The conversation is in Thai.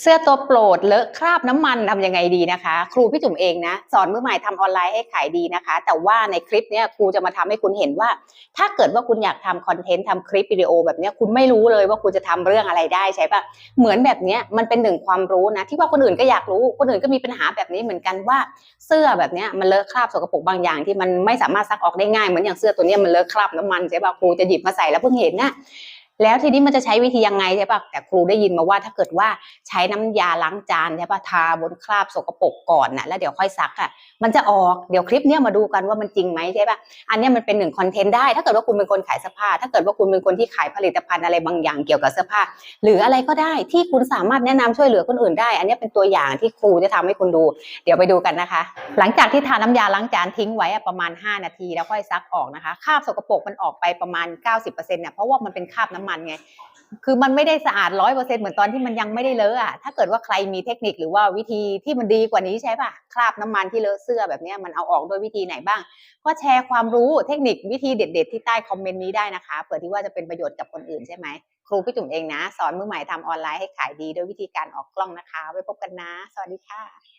เสื้อตัวโปรดเลอะคราบน้ำมันทำยังไงดีนะคะ ครูพี่จุ๋มเองนะ สอนมือใหม่ทำออนไลน์ให้ขายดีนะคะ แต่ว่าในคลิปเนี้ยครูจะมาทำให้คุณเห็นว่า ถ้าเกิดว่าคุณอยากทำคอนเทนต์ทำคลิปวิดีโอแบบเนี้ยคุณไม่รู้เลยว่าคุณจะทำเรื่องอะไรได้ใช่ปะเหมือนแบบเนี้ยมันเป็นหนึ่งความรู้นะ ที่ว่าคนอื่นก็อยากรู้คนอื่นก็มีปัญหาแบบนี้เหมือนกันว่า เสื้อแบบเนี้ยมันเลอะคราบสกปรกบางอย่าง ที่มันไม่สามารถซักออกได้ง่ายเหมือนอย่างเสื้อตัวเนี้ยมันเลอะคราบน้ำมันใช่ปะครูจะหยิบมาใส่แล้วเพิ่งเห็นนะ แล้วทีนี้มันจะใช้วิธียังไงใช่ปะแต่ครูได้ยินมาว่าถ้าเกิดว่าใช้น้ำยาล้างจานใช่ปะทาบนคราบสกปรกก่อนนะแล้วเดี๋ยวค่อยซักอะมันจะออกเดี๋ยวคลิปเนี้ยมาดูกันว่ามันจริงไหมใช่ปะอันเนี้ยมันเป็นหนึ่งคอนเทนต์ได้ ถ้าเกิดว่าคุณเป็นคนขายเสื้อผ้า ถ้าเกิดว่าคุณเป็นคนที่ขายผลิตภัณฑ์อะไรบางอย่างเกี่ยวกับเสื้อผ้า หรืออะไรก็ได้ที่คุณสามารถแนะนำช่วยเหลือคนอื่นได้ อันนี้เป็นตัวอย่างที่ครูจะทำให้คุณดู เดี๋ยวไปดูกันนะคะ หลังจากที่ทาน้ำยาล้างจานทิ้งไว้ประมาณ 5 นาที แล้วค่อยซักออกนะคะคราบสกปรกมันออกไปประมาณ 90%เนี่ยเพราะว่ามันเป็นคราบน้ำมันไง คือมันไม่ได้สะอาดร้อยเปอร์เซ็นเหมือนตอนที่มันยังไม่ได้เลอะอะ ถ้าเกิดว่าใครมีเทคนิคหรือว่าวิธีที่มันดีกว่านี้ใช่ป่ะ คราบน้ำมันที่เลอะเสื้อแบบนี้มันเอาออกด้วยวิธีไหนบ้าง ก็แชร์ความรู้เทคนิควิธีเด็ด ๆ ที่ใต้คอมเมนต์นี้ได้นะคะ เผื่อที่ว่าจะเป็นประโยชน์กับคนอื่นใช่ไหมครูพี่จุ๋มเองนะ สอนมือใหม่ทำออนไลน์ให้ขายดีด้วยวิธีการออกกล้องนะคะ ไว้พบกันนะ สวัสดีค่ะ